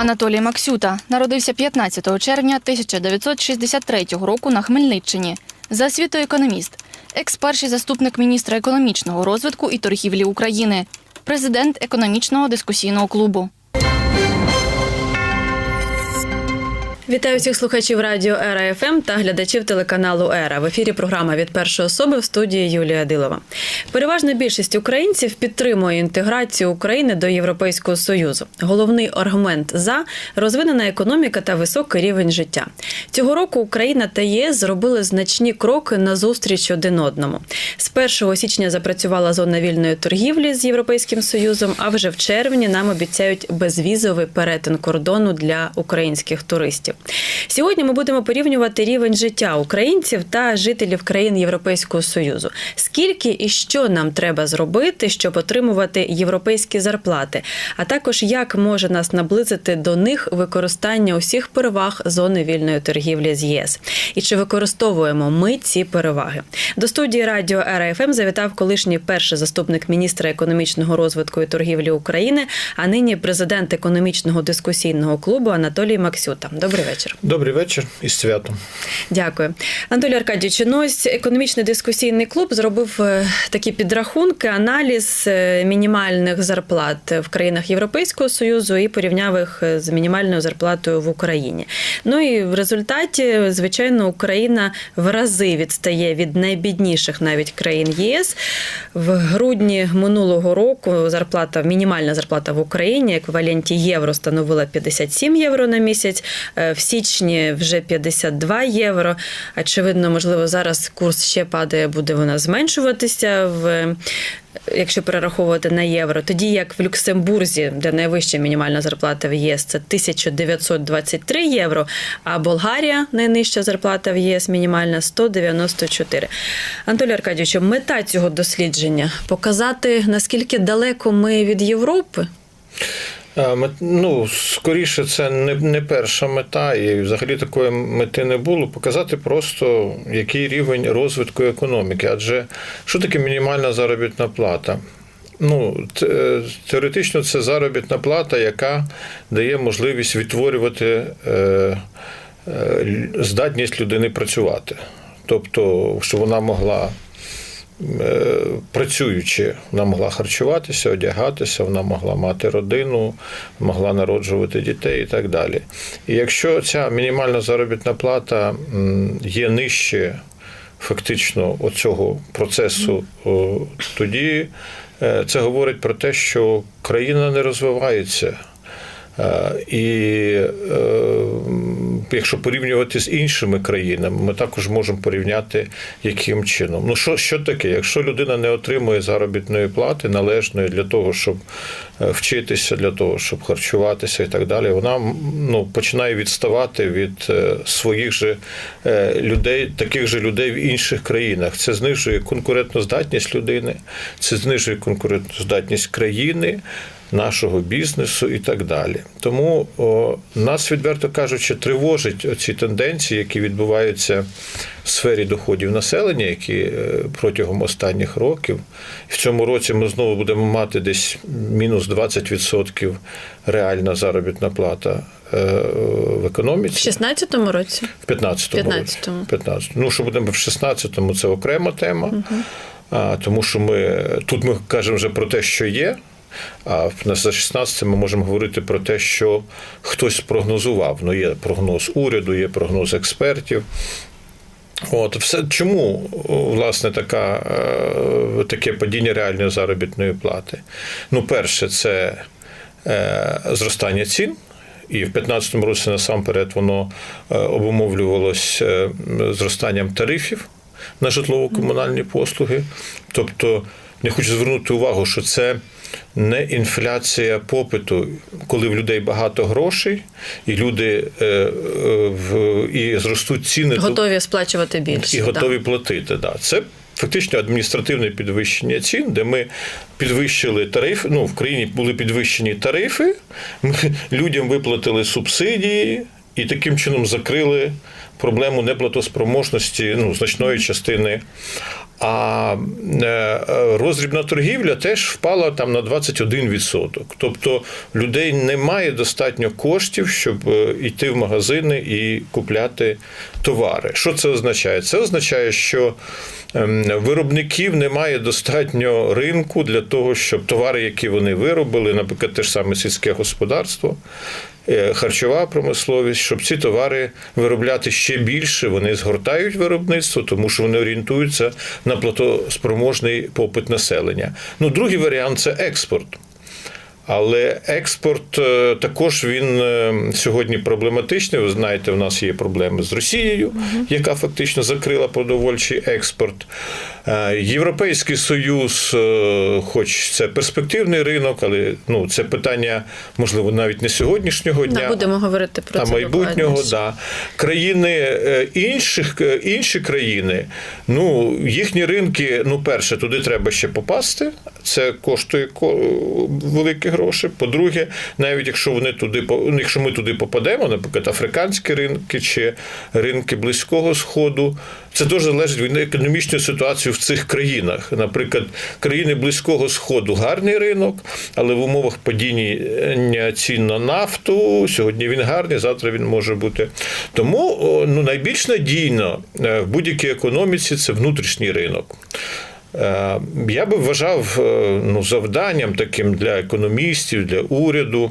Анатолій Максюта народився 15 червня 1963 року на Хмельниччині. За освітою економіст, екс-перший заступник міністра економічного розвитку і торгівлі України, президент економічного дискусійного клубу. Вітаю всіх слухачів радіо Ера ФМ та глядачів телеканалу Ера. В ефірі програма від першої особи в студії Юлія Дилова. Переважна більшість українців підтримує інтеграцію України до Європейського союзу. Головний аргумент за розвинена економіка та високий рівень життя. Цього року Україна та ЄС зробили значні кроки на зустріч один одному. З 1 січня запрацювала зона вільної торгівлі з Європейським Союзом. А вже в червні нам обіцяють безвізовий перетин кордону для українських туристів. Сьогодні ми будемо порівнювати рівень життя українців та жителів країн Європейського союзу. Скільки і що нам треба зробити, щоб отримувати європейські зарплати, а також як може нас наблизити до них використання усіх переваг зони вільної торгівлі з ЄС, і чи використовуємо ми ці переваги? До студії радіо РФМ завітав колишній перший заступник міністра економічного розвитку і торгівлі України, а нині президент економічного дискусійного клубу Анатолій Максюта. Добрий вечір. Добрий вечір із святом. Дякую, Анатолій Аркадійович. Ну ось економічний дискусійний клуб зробив е, такі підрахунки, аналіз е, мінімальних зарплат в країнах Європейського союзу і порівняв їх е, з мінімальною зарплатою в Україні. Ну і в результаті, звичайно, Україна в рази відстає від найбідніших навіть країн ЄС. В грудні минулого року зарплата, мінімальна зарплата в Україні, еквіваленті євро становила 57 євро на місяць. В січні вже 52 євро. Очевидно, можливо, зараз курс ще падає, буде вона зменшуватися в. Якщо перераховувати на євро, тоді як в Люксембурзі, де найвища мінімальна зарплата в ЄС, це 1923 євро, а Болгарія найнижча зарплата в ЄС мінімальна 194. Анатолій Аркадійович, мета цього дослідження показати наскільки далеко ми від Європи. Ну, скоріше, це не не перша мета, і взагалі такої мети не було. Показати просто, який рівень розвитку економіки. Адже що таке мінімальна заробітна плата? Ну, теоретично, це заробітна плата, яка дає можливість відтворювати е, е, здатність людини працювати. Тобто, щоб вона могла. Працюючи, вона могла харчуватися, одягатися, вона могла мати родину, могла народжувати дітей і так далі. І якщо ця мінімальна заробітна плата є нижче фактично оцього процесу, тоді це говорить про те, що країна не розвивається. І якщо порівнювати з іншими країнами, ми також можемо порівняти, яким чином. Ну що що таке? Якщо людина не отримує заробітної плати належної для того, щоб вчитися, для того, щоб харчуватися і так далі, вона ну, починає відставати від своїх же людей, таких же людей в інших країнах. Це знижує конкурентноздатність людини, це знижує конкурентноздатність країни нашого бізнесу і так далі. Тому о, нас, відверто кажучи, тривожить оці тенденції, які відбуваються в сфері доходів населення, які протягом останніх років. В цьому році ми знову будемо мати десь мінус 20% реальна заробітна плата. В економіці. В 16-му році? В 15-му 15 році. 15 Ну, що будемо в 16-му, це окрема тема. Угу. А, Тому що ми тут ми кажемо вже про те, що є. А за 16 ми можемо говорити про те, що хтось прогнозував. Ну, є прогноз уряду, є прогноз експертів. От, все чому власне така, таке падіння реальної заробітної плати? Ну, перше, це е, зростання цін. І в 2015 році насамперед воно обумовлювалось зростанням тарифів на житлово-комунальні послуги. Тобто, я хочу звернути увагу, що це не інфляція попиту, коли в людей багато грошей, і люди е, е, і зростуть ціни готові сплачувати більше і готові да. платити. Да. Це фактично адміністративне підвищення цін, де ми підвищили тарифи. Ну в країні були підвищені тарифи, ми людям виплатили субсидії і таким чином закрили проблему неплатоспроможності ну, значної частини. А е, е, роздрібна торгівля теж впала там на 21%. Тобто людей немає достатньо коштів, щоб е, йти в магазини і купляти товари. Що це означає? Це означає, що виробників немає достатньо ринку для того, щоб товари, які вони виробили, наприклад, те ж саме сільське господарство, е, харчова промисловість, щоб ці товари виробляти ще більше, вони згортають виробництво, тому що вони орієнтуються на платоспроможний попит населення. Ну, другий варіант це експорт. Але експорт е, також він е, сьогодні проблематичний. Ви знаєте, в нас є проблеми з Росією, яка фактично закрила продовольчий експорт. Е, Європейський Союз, хоч це перспективний ринок, але ну, це питання, можливо, навіть не сьогоднішнього дня. Да, будемо говорити про Та це майбутнього, да. Країни інших, інші країни, ну, їхні ринки, ну, перше, туди треба ще попасти. Це коштує ко- великі гроші. По-друге, навіть якщо вони туди ну, якщо ми туди попадемо, наприклад, африканські ринки чи ринки Близького Сходу, це дуже залежить від економічної ситуації в цих країнах. Наприклад, країни Близького Сходу гарний ринок, але в умовах падіння цін на нафту сьогодні він гарний, завтра він може бути. Тому ну, найбільш надійно е, в будь-якій економіці це внутрішній ринок. Е, Я би вважав е, ну, завданням таким для економістів, для уряду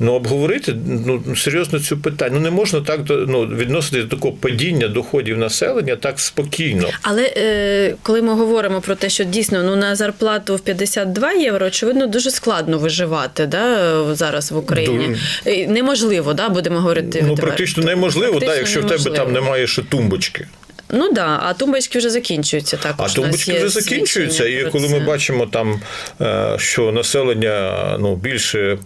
ну, обговорити ну, серйозно цю питання. Ну, не можна так ну, відносити до такого падіння доходів населення так спокійно. Але е, коли ми говоримо про те, що дійсно ну на зарплату в 52 євро, очевидно, дуже складно виживати да, зараз в Україні. Е, Неможливо, да, будемо говорити. Ну, відверто. практично неможливо, да, Практично якщо в тебе там немає ще тумбочки. Ну да, а тумбочки вже закінчуються також. А тумбочки вже закінчуються, і коли ми бачимо там, е, що населення ну, більше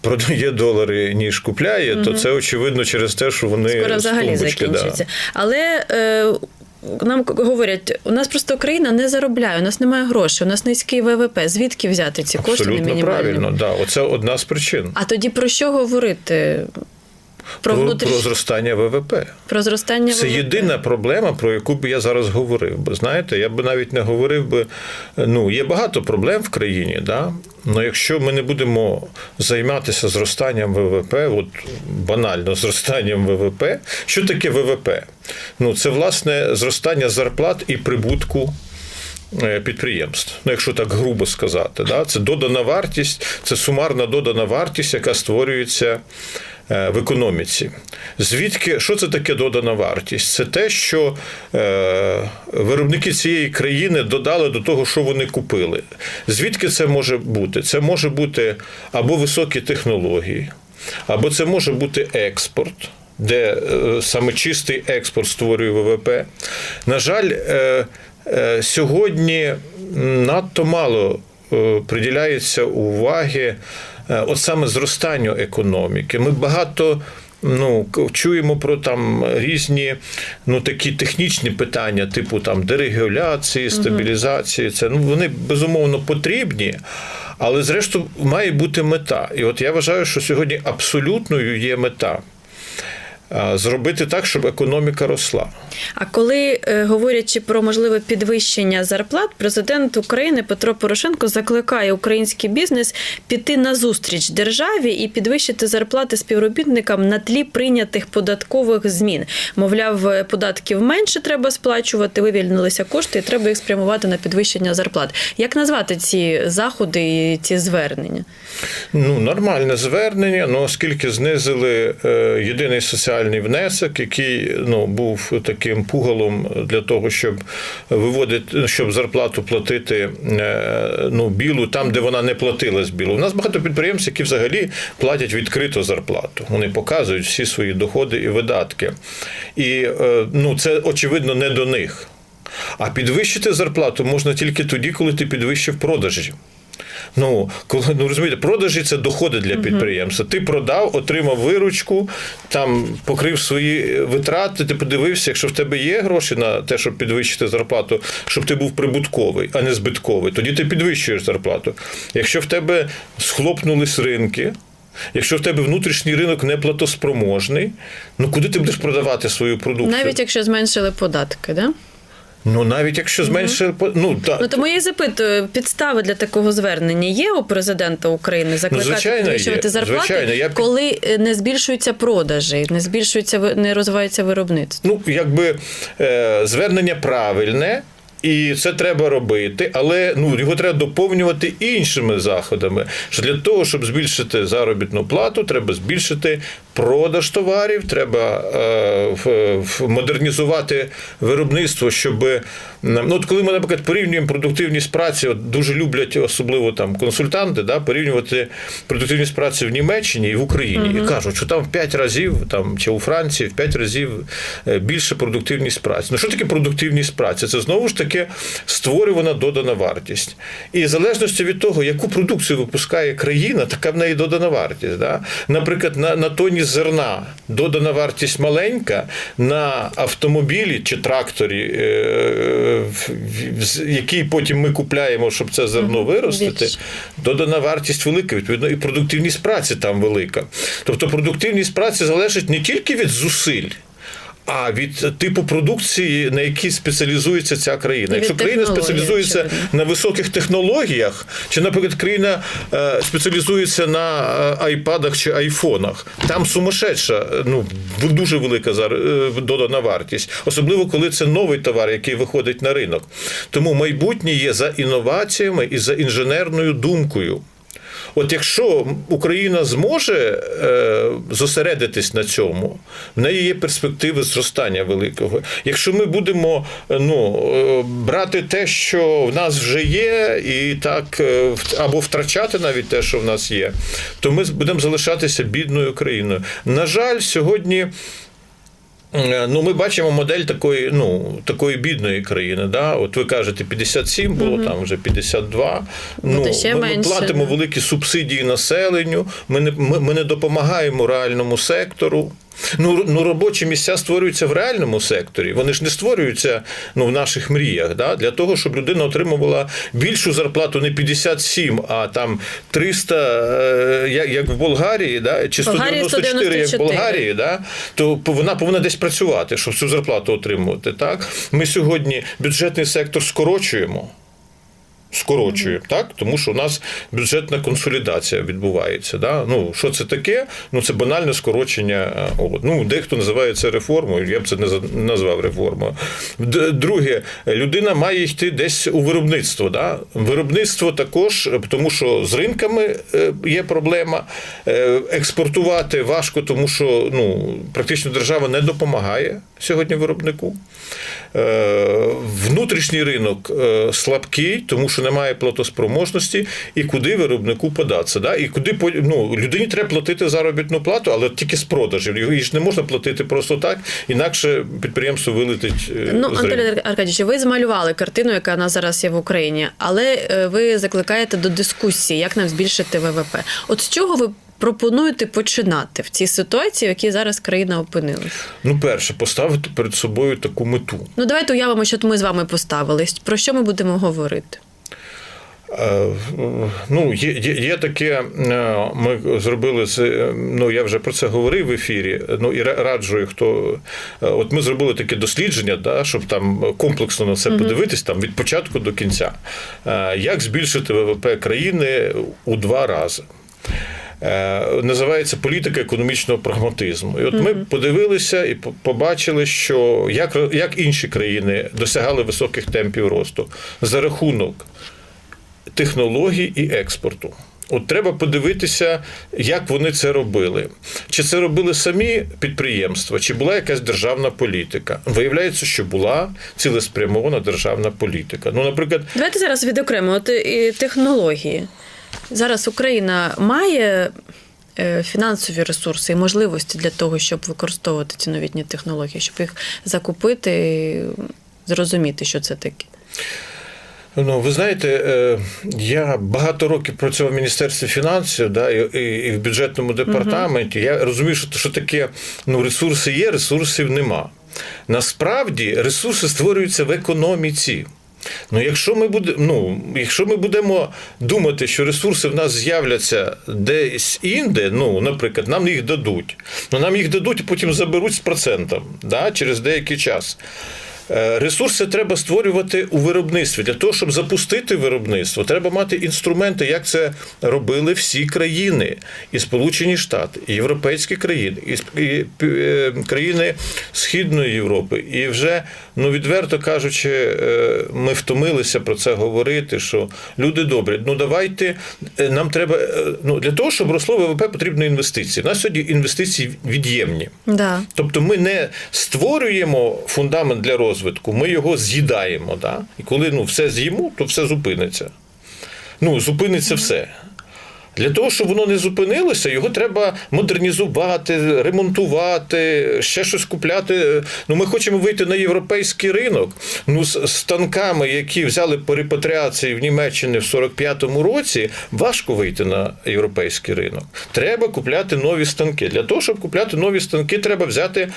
продає долари, ніж купляє, то це очевидно через те, що вони скоро взагалі тумбочки, да. закінчиться. Але е, нам говорять, у нас просто Україна не заробляє, у нас немає грошей, у нас низький ВВП. Звідки взяти ці кошти Абсолютно мінімальну? правильно, да. Оце одна з причин. А тоді про що говорити? Про, Про, внутріш... про про, зростання ВВП. зростання Це ВВП? єдина проблема, про яку б я зараз говорив. Бо знаєте, я би навіть не говорив би. Ну, є багато проблем в країні, да? але якщо ми не будемо займатися зростанням ВВП, от банально зростанням ВВП, що таке ВВП? Ну, це власне зростання зарплат і прибутку. е, Підприємств, ну якщо так грубо сказати, да? це додана вартість, це сумарна додана вартість, яка створюється в економіці. Звідки що це таке додана вартість? Це те, що е, виробники цієї країни додали до того, що вони купили. Звідки це може бути? Це може бути або високі технології, або це може бути експорт. Де е, саме чистий експорт створює ВВП. На жаль, е, е, сьогодні надто мало е, приділяється уваги е, от саме зростанню економіки. Ми багато. Ну, чуємо про там різні ну, такі технічні питання, типу там дерегуляції, стабілізації. Це ну вони безумовно потрібні, але зрештою має бути мета. І от я вважаю, що сьогодні абсолютною є мета зробити так, щоб економіка росла. А коли е, говорячи про можливе підвищення зарплат, президент України Петро Порошенко закликає український бізнес піти на зустріч державі і підвищити зарплати співробітникам на тлі прийнятих податкових змін. Мовляв, е, податків менше треба сплачувати, вивільнилися кошти, і треба їх спрямувати на підвищення зарплат. Як назвати ці заходи і ці звернення? Ну, нормальне звернення, ну оскільки знизили е, єдиний соціальний внесок, який ну, був таким пугалом для того, щоб виводити, щоб зарплату платити е, ну, білу там, де вона не платилась білу. У нас багато підприємств, які взагалі платять відкрито зарплату. Вони показують всі свої доходи і видатки. І е, ну, це очевидно не до них. А підвищити зарплату можна тільки тоді, коли ти підвищив продажі. Ну, коли ну розумієте, продажі це доходи для підприємства. Ти продав, отримав виручку, там покрив свої витрати. Ти подивився, якщо в тебе є гроші на те, щоб підвищити зарплату, щоб ти був прибутковий, а не збитковий, тоді ти підвищуєш зарплату. Якщо в тебе схлопнулись ринки. Якщо в тебе внутрішній ринок неплатоспроможний, ну куди ти будеш продавати свою продукцію? Навіть якщо зменшили податки, да? Ну навіть якщо зменшили, ну та Ну тому я і запитую, підстави для такого звернення є у президента України закликати Ну, підвищувати зарплати, Звичайно, я коли е, не збільшуються продажі, не збільшується не розвивається виробництво. ну якби е, звернення правильне. І це треба робити, але ну його треба доповнювати іншими заходами. Що для того, щоб збільшити заробітну плату, треба збільшити продаж товарів, треба е, модернізувати виробництво, щоб ну от коли ми, наприклад, порівнюємо продуктивність праці, от дуже люблять особливо там консультанти, да, порівнювати продуктивність праці в Німеччині і в Україні, і кажуть, що там в 5 разів там чи у Франції в 5 разів е, більше продуктивність праці. Ну що таке продуктивність праці? Це знову ж таки створювана додана вартість. І в залежності від того, яку продукцію випускає країна, така в неї додана вартість. Да? Наприклад, на, на тоні зерна додана вартість маленька, на автомобілі чи тракторі, е, який потім ми купляємо, щоб це зерно виростити, додана вартість велика, відповідно, і продуктивність праці там велика. Тобто продуктивність праці залежить не тільки від зусиль. А від типу продукції, на якій спеціалізується ця країна. І Якщо країна спеціалізується очевидно. на високих технологіях, чи, наприклад, країна е, спеціалізується на е, айпадах чи айфонах, там сумасшедша, ну дуже велика зар- е, додана вартість, особливо коли це новий товар, який виходить на ринок. Тому майбутнє є за інноваціями і за інженерною думкою. От якщо Україна зможе е, зосередитись на цьому, в неї є перспективи зростання великого. Якщо ми будемо е, ну, е, брати те, що в нас вже є, і так або втрачати навіть те, що в нас є, то ми будемо залишатися бідною країною. На жаль, сьогодні. Е, Ну, ми бачимо модель такої, ну, такої бідної країни. Да? От ви кажете, 57 було, там вже 52. Ну, ще ми, ми платимо да. великі субсидії населенню, ми не, ми, ми не допомагаємо реальному сектору. Ну, ну, робочі місця створюються в реальному секторі. Вони ж не створюються ну, в наших мріях. Да? Для того, щоб людина отримувала більшу зарплату не 57, а там 300, е, як, як в Болгарії, да? чи Болгарії 194, як в Болгарії, да? то вона повинна десь працювати, щоб цю зарплату отримувати. Так? Ми сьогодні бюджетний сектор скорочуємо. Скорочуємо, так? Тому що у нас бюджетна консолідація відбувається. Да? Ну, що це таке? Ну, це банальне скорочення. е, Ну, дехто називає це реформою, я б це не назвав реформою. Друге, людина має йти десь у виробництво. Да? Виробництво також, тому що з ринками е, є проблема. Е, Експортувати важко, тому що ну, практично держава не допомагає сьогодні виробнику. Внутрішній ринок слабкий, тому що немає платоспроможності, і куди виробнику податися. Да? І куди ну, людині треба платити заробітну плату, але тільки з продажів. Її ж не можна платити просто так, інакше підприємство вилетить. е, Ну, з Аркадійович, ви змалювали картину, яка у нас зараз є в Україні, але е, ви закликаєте до дискусії, як нам збільшити ВВП. От з чого ви пропонуєте починати в цій ситуації, в якій зараз країна опинилась? Ну, перше, поставити перед собою таку мету. Ну, давайте уявимо, що ми з вами поставили. Про що ми будемо говорити? Е, Ну, є, є, є таке, е, ми зробили це, е, ну я вже про це говорив в ефірі. Ну і ра- раджу, хто от ми зробили таке дослідження, да, щоб там комплексно на це подивитись, там від початку до кінця. Як збільшити ВВП країни у два рази? Називається політика економічного прагматизму. І от ми подивилися і побачили, що як, як інші країни досягали високих темпів росту за рахунок технологій і експорту. От треба подивитися, як вони це робили. Чи це робили самі підприємства, чи була якась державна політика? Виявляється, що була цілеспрямована державна політика. Ну, наприклад, Давайте зараз відокремо от, і технології. Зараз Україна має е, фінансові ресурси і можливості для того, щоб використовувати ці новітні технології, щоб їх закупити, і зрозуміти, що це таке. Ну, ви знаєте, е, я багато років працював в Міністерстві фінансів да, і, і, і в бюджетному департаменті. Я розумію, що, що таке ну, ресурси є, ресурсів нема. Насправді ресурси створюються в економіці. Ну, якщо ми буде, ну, якщо ми будемо думати, що ресурси в нас з'являться десь інде, ну, наприклад, нам їх дадуть. Ну, нам їх дадуть, а потім заберуть з процентом да, через деякий час. Е, Ресурси треба створювати у виробництві. Для того, щоб запустити виробництво, треба мати інструменти, як це робили всі країни, і Сполучені Штати, і європейські країни, і е, країни Східної Європи. І вже, ну відверто кажучи, е, ми втомилися про це говорити. Що люди добрі, ну давайте нам треба ну для того, щоб росло ВВП, потрібні інвестиції. У нас сьогодні інвестиції від'ємні. Да. Тобто ми не створюємо фундамент для розвитку, ми його з'їдаємо. Да? І коли ну, все з'їмо, то все зупиниться. Ну, зупиниться все. Для того, щоб воно не зупинилося, його треба модернізувати, ремонтувати, ще щось купляти. Ну, ми хочемо вийти на європейський ринок. Ну, з з танками, які взяли по репатріації в Німеччині в 45-му році, важко вийти на європейський ринок. Треба купляти нові станки. Для того, щоб купляти нові станки, треба взяти.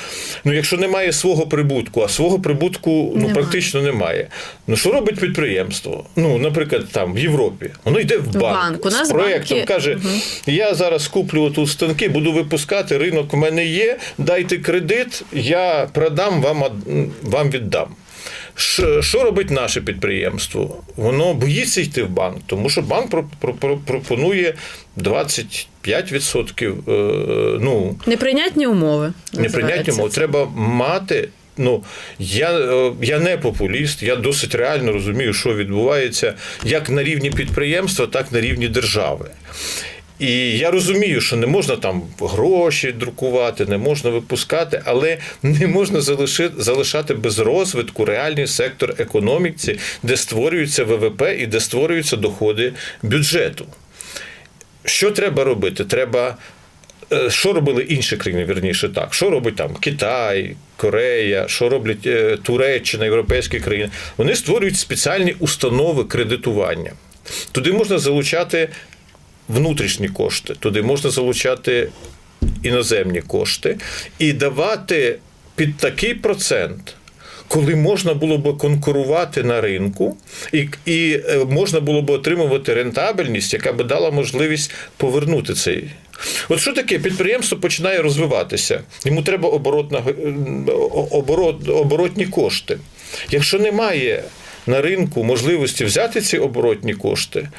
Ну, якщо немає свого прибутку, а свого прибутку ну, Немає. практично немає. Ну, що робить підприємство? Ну, наприклад, там в Європі. Воно йде в банк, банк. У нас з проєктом, каже: я зараз куплю тут станки, буду випускати, ринок в мене є, дайте кредит, я продам вам, вам віддам. Що, робить наше підприємство? Воно боїться йти в банк, тому що банк про, про, про- пропонує 25%. Е, ну, Неприйнятні умови. неприйнятні умови. Треба мати. Ну, я, е, я не популіст, я досить реально розумію, що відбувається як на рівні підприємства, так на рівні держави. І я розумію, що не можна там гроші друкувати, не можна випускати, але не можна залишати без розвитку реальний сектор економіки, де створюється ВВП і де створюються доходи бюджету. Що треба робити? Треба. Е, Що робили інші країни, вірніше так? Що робить там Китай, Корея, що роблять е, Туреччина, європейські країни? Вони створюють спеціальні установи кредитування. Туди можна залучати внутрішні кошти, туди можна залучати іноземні кошти і давати під такий процент. Коли можна було б конкурувати на ринку, і, і е, можна було б отримувати рентабельність, яка б дала можливість повернути цей. От що таке? Підприємство починає розвиватися. Йому треба оборотна, е, оборот, оборотні кошти. Якщо немає на ринку можливості взяти ці оборотні кошти,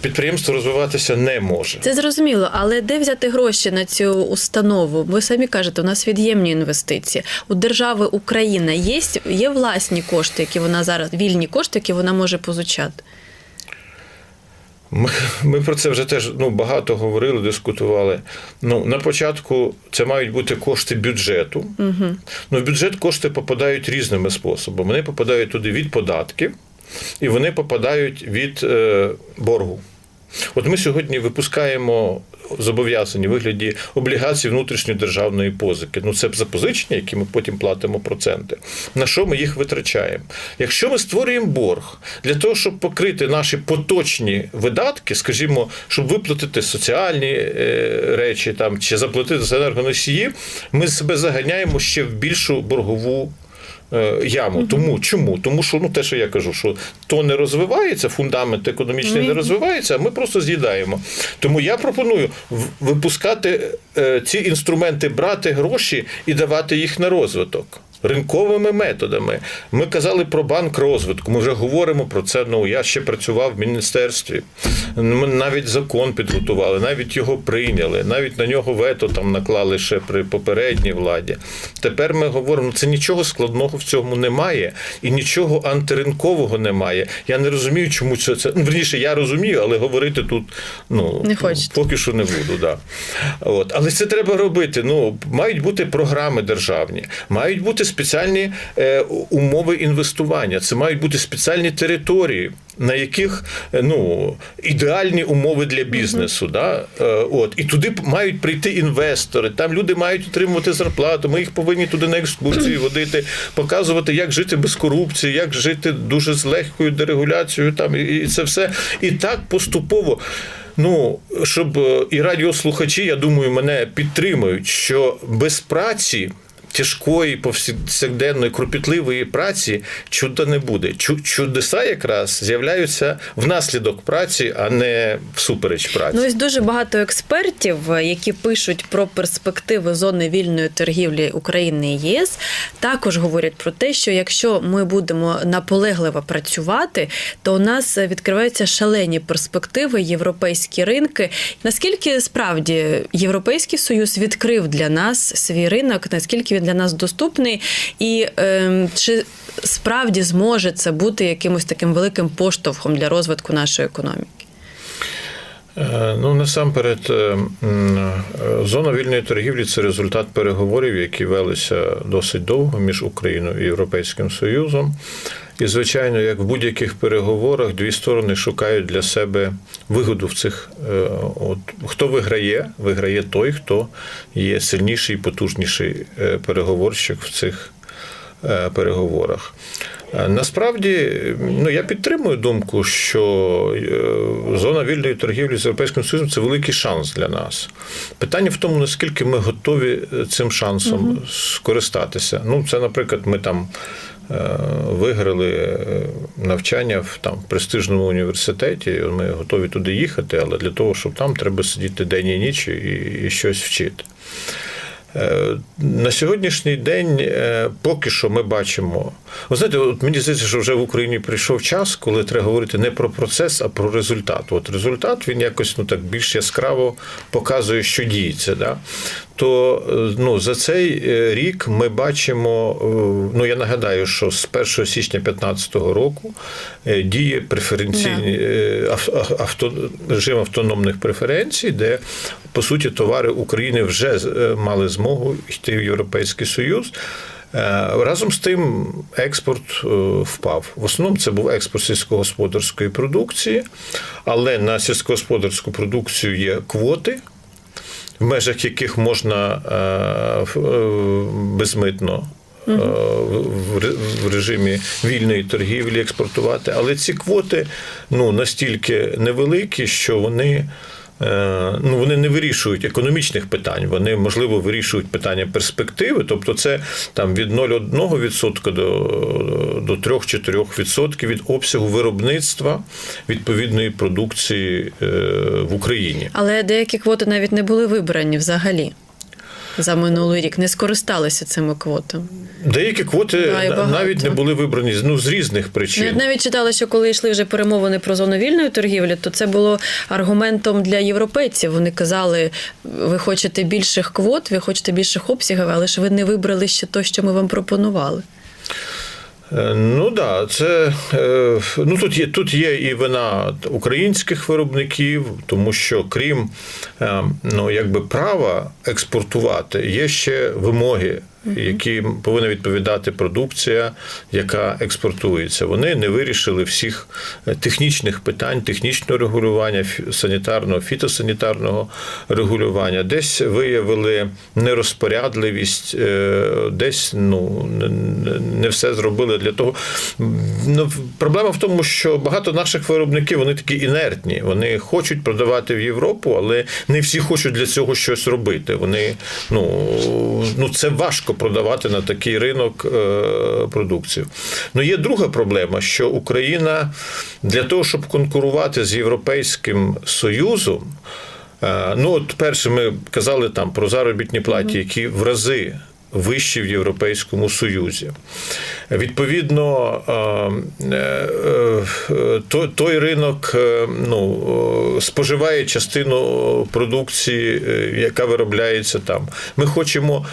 підприємство розвиватися не може. Це зрозуміло, але де взяти гроші на цю установу? Ви самі кажете, у нас від'ємні інвестиції. У держави Україна є, є власні кошти, які вона зараз вільні кошти, які вона може позичати. Ми, ми про це вже теж ну, багато говорили, дискутували. Ну, на початку це мають бути кошти бюджету. Угу. Ну, в бюджет кошти попадають різними способами. Вони попадають туди від податків, і вони попадають від е, боргу. От ми сьогодні випускаємо зобов'язані в вигляді облігацій внутрішньої державної позики. Ну це запозичення, які ми потім платимо проценти. На що ми їх витрачаємо? Якщо ми створюємо борг для того, щоб покрити наші поточні видатки, скажімо, щоб виплатити соціальні е, речі там чи заплатити за енергоносії, ми себе заганяємо ще в більшу боргову яму. Тому чому? Тому що ну те, що я кажу, що то не розвивається, фундамент економічний не розвивається, а ми просто з'їдаємо. Тому я пропоную випускати е, ці інструменти, брати гроші і давати їх на розвиток. Ринковими методами. Ми казали про банк розвитку. Ми вже говоримо про це. Ну я ще працював в міністерстві. Ми навіть закон підготували, навіть його прийняли, навіть на нього вето там наклали ще при попередній владі. Тепер ми говоримо, це нічого складного в цьому немає і нічого антиринкового немає. Я не розумію, чому це це. Ну, верніше, я розумію, але говорити тут ну Не хочете. поки що не буду. Да. От. Але це треба робити. Ну, мають бути програми державні, мають бути спеціальні е, умови інвестування, це мають бути спеціальні території. На яких е, ну ідеальні умови для бізнесу, да? Е, от і туди мають прийти інвестори. Там люди мають отримувати зарплату. Ми їх повинні туди на екскурсії водити, показувати, як жити без корупції, як жити дуже з легкою дерегуляцією. Там і, це все. І так поступово. Ну, щоб і радіослухачі, я думаю, мене підтримують, що без праці тяжкої, повсякденної, кропітливої праці чуда не буде. Чу- Чудеса якраз з'являються внаслідок праці, а не всупереч праці. Ну ось дуже багато експертів, які пишуть про перспективи зони вільної торгівлі України і ЄС, також говорять про те, що якщо ми будемо наполегливо працювати, то у нас відкриваються шалені перспективи, європейські ринки. Наскільки справді Європейський Союз відкрив для нас свій ринок, наскільки він для нас доступний, і е, чи справді зможе це бути якимось таким великим поштовхом для розвитку нашої економіки? Е, Ну, насамперед, е, е, зона вільної торгівлі це результат переговорів, які велися досить довго між Україною і Європейським Союзом. І, звичайно, як в будь-яких переговорах, дві сторони шукають для себе вигоду в цих. е, От хто виграє, виграє той, хто є сильніший і потужніший е, переговорщик в цих е, переговорах. Е, Насправді, ну я підтримую думку, що е, зона вільної торгівлі з Європейським Союзом це великий шанс для нас. Питання в тому, наскільки ми готові е, цим шансом скористатися. Ну, це, наприклад, ми там. Виграли навчання в там престижному університеті. Ми готові туди їхати, але для того, щоб там треба сидіти день і ніч і, і щось вчити. Е, На сьогоднішній день е, поки що ми бачимо. Ви знаєте, от мені здається, що вже в Україні прийшов час, коли треба говорити не про процес, а про результат. От результат він якось ну так більш яскраво показує, що діється. Да? То е, ну, за цей е, рік ми бачимо. е, Ну я нагадаю, що з 1 січня 2015 року діє преференційний ав- авто, режим автономних преференцій, де по суті товари України вже мали змогу йти в Європейський Союз. Разом з тим експорт впав. В основному це був експорт сільськогосподарської продукції, але на сільськогосподарську продукцію є квоти, в межах яких можна е, е, безмитно. е, В режимі вільної торгівлі експортувати, але ці квоти ну настільки невеликі, що вони ну, вони не вирішують економічних питань, вони, можливо, вирішують питання перспективи. Тобто, це там від 0,1% до, до 3-4% від обсягу виробництва відповідної продукції е, в Україні. Але деякі квоти навіть не були вибрані взагалі за минулий рік, не скористалися цими квотами. Деякі квоти Да, навіть не були вибрані ну, з різних причин. Я навіть читала, що коли йшли вже перемовини про зону вільної торгівлі, то це було аргументом для європейців. Вони казали: ви хочете більших квот, ви хочете більших обсягів, але ж ви не вибрали ще то, що ми вам пропонували. Е, Ну да, це е, ну тут є тут є і вина українських виробників, тому що крім е, ну якби права експортувати, є ще вимоги. Які повинна відповідати продукція, яка експортується. Вони не вирішили всіх е, технічних питань, технічного регулювання, санітарного, фітосанітарного регулювання. Десь виявили нерозпорядливість, е, десь ну не все зробили для того. Ну, проблема в тому, що багато наших виробників вони такі інертні. Вони хочуть продавати в Європу, але не всі хочуть для цього щось робити. Вони ну, ну це важко продавати на такий ринок е, продукцію. Ну є друга проблема, що Україна для того, щоб конкурувати з Європейським Союзом. е, Ну, от перше, ми казали там про заробітні платі, які в рази вищі в Європейському Союзі. Відповідно, е, е, е, той- ринок ну, споживає частину продукції, яка виробляється там. Ми хочемо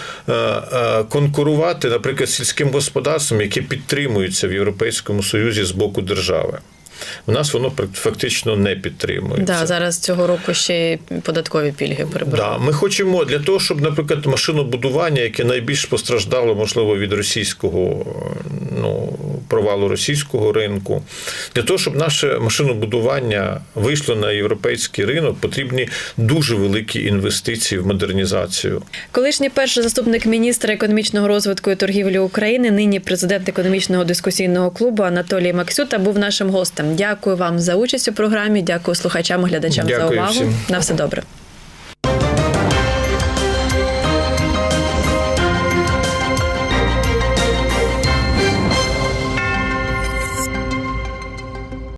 конкурувати, наприклад, сільським господарством, яке підтримується в Європейському Союзі з боку держави. У нас воно фактично не підтримується. Да, зараз цього року ще й податкові пільги прибрали. Да, ми хочемо для того, щоб, наприклад, машинобудування, яке найбільш постраждало, можливо, від російського ну, провалу російського ринку, для того, щоб наше машинобудування вийшло на європейський ринок, потрібні дуже великі інвестиції в модернізацію. Колишній перший заступник міністра економічного розвитку і торгівлі України, нині президент економічного дискусійного клубу Анатолій Максюта був нашим гостем. Дякую вам за участь у програмі. Дякую слухачам, глядачам за увагу. всім. На все добре.